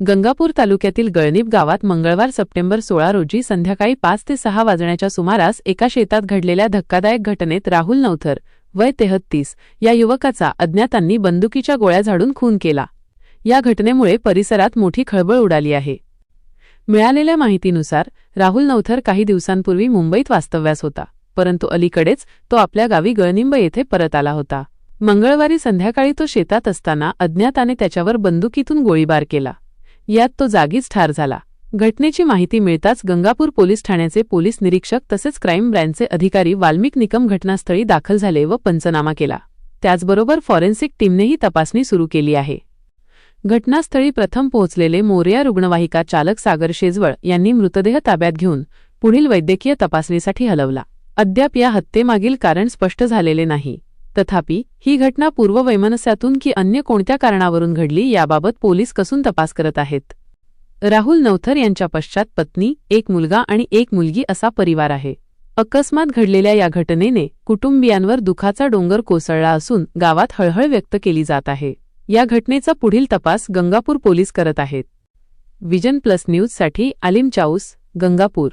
गंगापूर तालुक्यातील गळणीप गावात मंगळवार सप्टेंबर सोळा रोजी संध्याकाळी पाच ते सहा वाजण्याच्या सुमारास एका शेतात घडलेल्या धक्कादायक घटनेत राहुल नवथर वय तेहत्तीस या युवकाचा अज्ञातांनी बंदुकीच्या गोळ्या झाडून खून केला. या घटनेमुळे परिसरात मोठी खळबळ उडाली आहे. मिळालेल्या माहितीनुसार राहुल नवथर काही दिवसांपूर्वी मुंबईत वास्तव्यास होता परंतु अलीकडेच तो आपल्या गावी गळनिंब येथे परत आला होता. मंगळवारी संध्याकाळी तो शेतात असताना अज्ञाताने त्याच्यावर बंदुकीतून गोळीबार केला. यात तो जागीच ठार झाला. घटनेची माहिती मिळताच गंगापूर पोलीस ठाण्याचे पोलीस निरीक्षक तसेच क्राईम ब्रँचचे अधिकारी वाल्मिक निकम घटनास्थळी दाखल झाले व पंचनामा केला. त्याचबरोबर फॉरेन्सिक टीमनेही तपासणी सुरू केली आहे. घटनास्थळी प्रथम पोहोचलेले मोरया रुग्णवाहिका चालक सागर शेजवळ यांनी मृतदेह ताब्यात घेऊन पुढील वैद्यकीय तपासणीसाठी हलवला. अद्याप या हत्येमागील कारण स्पष्ट झालेले नाही. तथापि ही घटना पूर्ववैमनस्यातून की अन्य कोणत्या कारणावरून घडली याबाबत पोलीस कसून तपास करत आहेत. राहुल नवथर यांच्या पश्चात पत्नी एक मुलगा आणि एक मुलगी असा परिवार आहे. अकस्मात घडलेल्या या घटनेने कुटुंबियांवर दुखाचा डोंगर कोसळला असून गावात हळहळ व्यक्त केली जात आहे. या घटनेचा पुढील तपास गंगापूर पोलीस करत आहेत. विजन प्लस न्यूजसाठी आलिम चाऊस गंगापूर.